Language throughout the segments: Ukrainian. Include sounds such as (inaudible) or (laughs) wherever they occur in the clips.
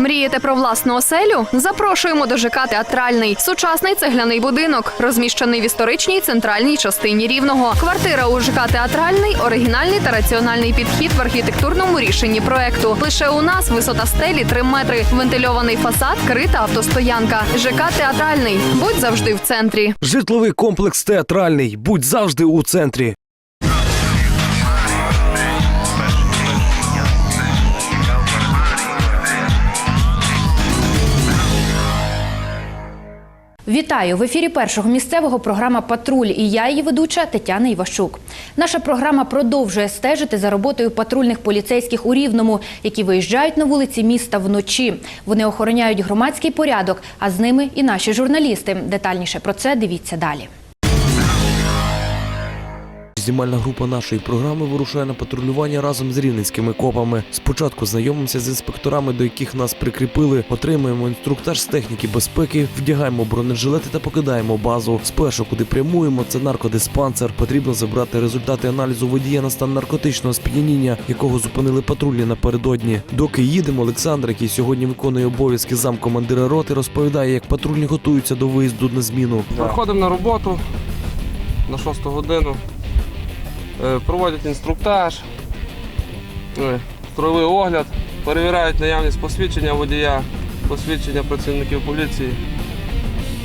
Мрієте про власну оселю? Запрошуємо до ЖК Театральний. Сучасний цегляний будинок, розміщений в історичній центральній частині Рівного. Квартира у ЖК Театральний оригінальний та раціональний підхід в архітектурному рішенні проекту. Лише у нас висота стелі 3 метри, вентильований фасад, крита автостоянка. ЖК Театральний. Будь завжди в центрі. Житловий комплекс театральний. Будь завжди у центрі. Вітаю в ефірі першого місцевого програма Патруль і я її ведуча Тетяна Івашук. Наша програма продовжує стежити за роботою патрульних поліцейських у Рівному, які виїжджають на вулиці міста вночі. Вони охороняють громадський порядок, а з ними і наші журналісти. Детальніше про це дивіться далі. Знімальна група нашої програми вирушає на патрулювання разом з рівненськими копами. Спочатку знайомимося з інспекторами, до яких нас прикріпили, отримуємо інструктаж з техніки безпеки, вдягаємо бронежилети та покидаємо базу. Спершу, куди прямуємо, це наркодиспансер. Потрібно забрати результати аналізу водія на стан наркотичного сп'яніння, якого зупинили патрульні напередодні. Доки їдемо, Олександр, який сьогодні виконує обов'язки замкомандира роти, розповідає, як патрульні готуються до виїзду на зміну. Приходимо на роботу на 6 годину, проводять інструктаж, е, строєвий огляд, перевіряють наявність посвідчення водія, посвідчення працівників поліції.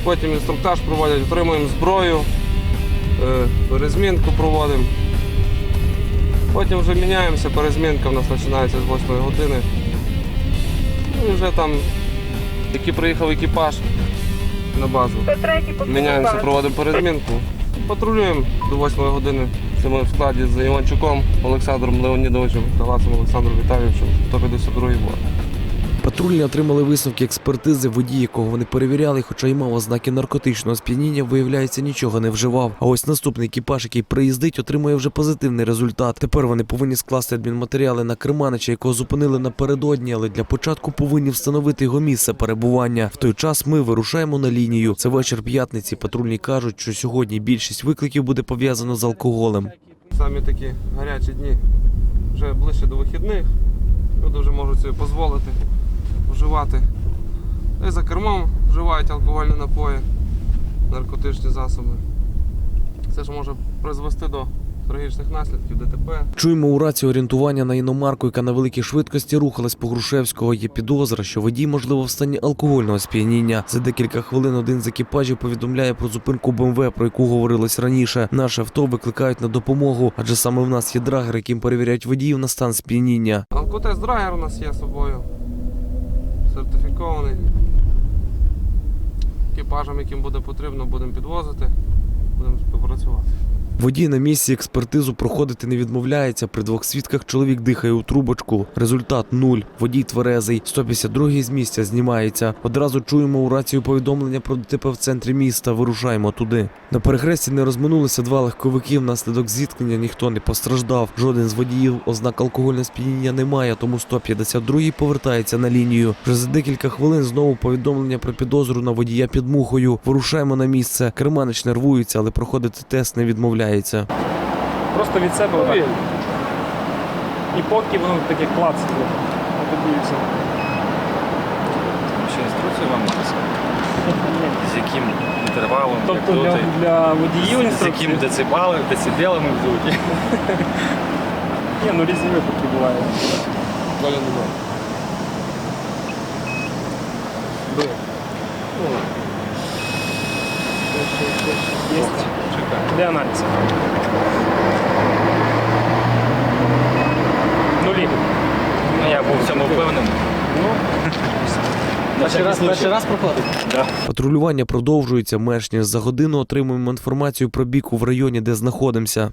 Потім інструктаж проводять, отримуємо зброю, е, перезмінку проводимо. Потім вже міняємося, перезмінка у нас починається з 8 години. Ну і вже там, який приїхав екіпаж на базу. Міняємося, проводимо перезмінку. Патрулюємо до 8 години. Це ми в складі з Іванчуком Олександром Леонідовичем та Ласом Олександром Віталійовичем, 152-й бор. Патрульні отримали висновки експертизи. Водій, якого вони перевіряли, хоча й мав ознаки наркотичного сп'яніння, виявляється, нічого не вживав. А ось наступний екіпаж, який приїздить, отримує вже позитивний результат. Тепер вони повинні скласти адмінматеріали на Керманича, якого зупинили напередодні, але для початку повинні встановити його місце перебування. В той час ми вирушаємо на лінію. Це вечір п'ятниці. Патрульні кажуть, що сьогодні більшість викликів буде пов'язано з алкоголем. Самі такі гарячі дні вже ближче до вихідних. Люди вже можуть собі дозволити вживати. І за кермом вживають алкогольні напої, наркотичні засоби. Це ж може призвести до трагічних наслідків ДТП. Чуємо у рації орієнтування на іномарку, яка на великій швидкості рухалась по Грушевського. Є підозра, що водій, можливо, в стані алкогольного сп'яніння. За декілька хвилин один з екіпажів повідомляє про зупинку БМВ, про яку говорилось раніше. Наше авто викликають на допомогу, адже саме в нас є драгер, яким перевіряють водіїв на стан сп'яніння. Алкотест драгер у нас є з собою. Сертифікований. Екіпажам, яким буде потрібно, будемо підвозити, будемо співпрацювати. Водій на місці експертизу проходити не відмовляється. При двох свідках чоловік дихає у трубочку. Результат нуль. Водій тверезий. 152 з місця знімається. Одразу чуємо у рацію повідомлення про ДТП в центрі міста. Вирушаємо туди. На перехресті не розминулися два легковики. Внаслідок зіткнення ніхто не постраждав. Жоден з водіїв ознак алкогольного сп'яніння немає, тому 152 повертається на лінію. Вже за декілька хвилин знову повідомлення про підозру на водія під мухою. Вирушаємо на місце. Керманич нервується, але проходити тест не відмовляється. Просто від себе отак. І поки воно таке клац. Подивився. Ще інструкцію вам написав? З яким інтервалом, Тобто як для, для водіїв з інструкції. яким децибалом, децибелами вдуть. (laughs) Ні, ну різні випадки бувають. Коля немає. Є. Де аналіз? Нулі. Ну, я був в цьому впевнений. (laughs) Перший раз, перший раз Патрулювання продовжується. Менш ніж за годину отримуємо інформацію про біку в районі, де знаходимося.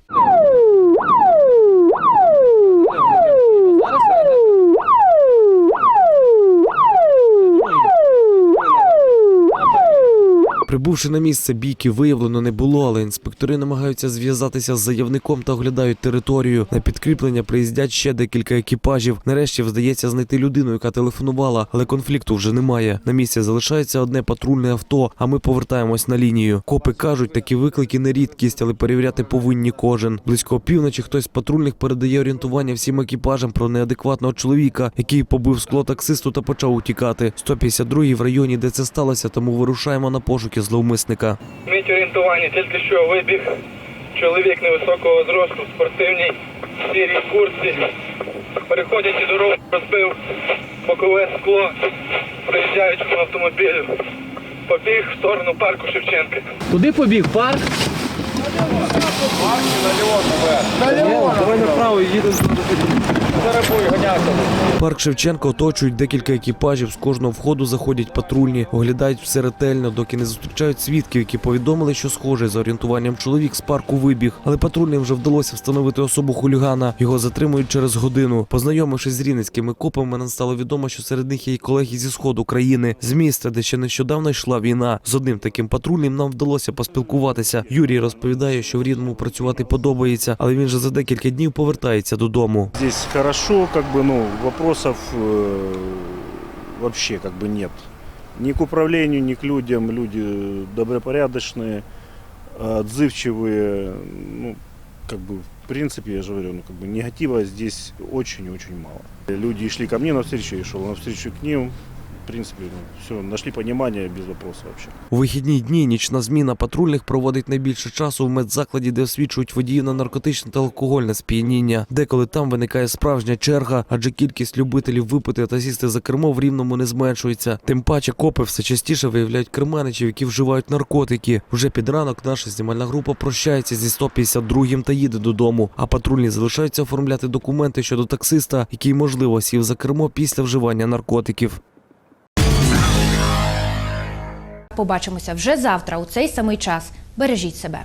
Прибувши на місце, бійки виявлено не було, але інспектори намагаються зв'язатися з заявником та оглядають територію. На підкріплення приїздять ще декілька екіпажів. Нарешті вдається знайти людину, яка телефонувала, але конфлікту вже немає. На місці залишається одне патрульне авто, а ми повертаємось на лінію. Копи кажуть, такі виклики не рідкість, але перевіряти повинні кожен. Близько опівночі хтось з патрульних передає орієнтування всім екіпажам про неадекватного чоловіка, який побив скло таксисту та почав утікати. 152-й в районі, де це сталося, тому вирушаємо на пошуки зловмисника. Мить орієнтування, тільки що вибіг чоловік невисокого зросту в спортивній сірій куртці. Переходячи дорогу, розбив бокове скло, проїжджаючому автомобілю. Побіг в сторону парку Шевченка. Куди побіг парк? Парк на Леон. На Леон. Давай направо їдемо. Парк Шевченка оточують декілька екіпажів. З кожного входу заходять патрульні, оглядають все ретельно, доки не зустрічають свідків, які повідомили, що схожий за орієнтуванням чоловік з парку вибіг. Але патрульним вже вдалося встановити особу хулігана. Його затримують через годину. Познайомившись з рівненськими копами, нам стало відомо, що серед них є й колеги зі сходу країни, з міста, де ще нещодавно йшла війна. З одним таким патрульним нам вдалося поспілкуватися. Юрій розповідає, що в рідному працювати подобається, але він же за декілька днів повертається додому Здесь хорошо, как бы, ну, вопросов э, вообще как бы нет. Ни к управлению, ни к людям. Люди добропорядочные, отзывчивые. Ну, как бы, в принципе, я же говорю, ну, как бы, негатива здесь очень-очень мало. Люди шли ко мне навстречу, я шел навстречу к ним. В принципе, ну, все, нашли понимание без вопросов вообще. У вихідні дні нічна зміна патрульних проводить найбільше часу в медзакладі, де освічують водіїв на наркотичне та алкогольне сп'яніння. Деколи там виникає справжня черга, адже кількість любителів випити та сісти за кермо в рівному не зменшується. Тим паче копи все частіше виявляють керманичів, які вживають наркотики. Вже під ранок наша знімальна група прощається зі 152-м та їде додому. А патрульні залишаються оформляти документи щодо таксиста, який можливо сів за кермо після вживання наркотиків. Побачимося вже завтра у цей самий час. Бережіть себе.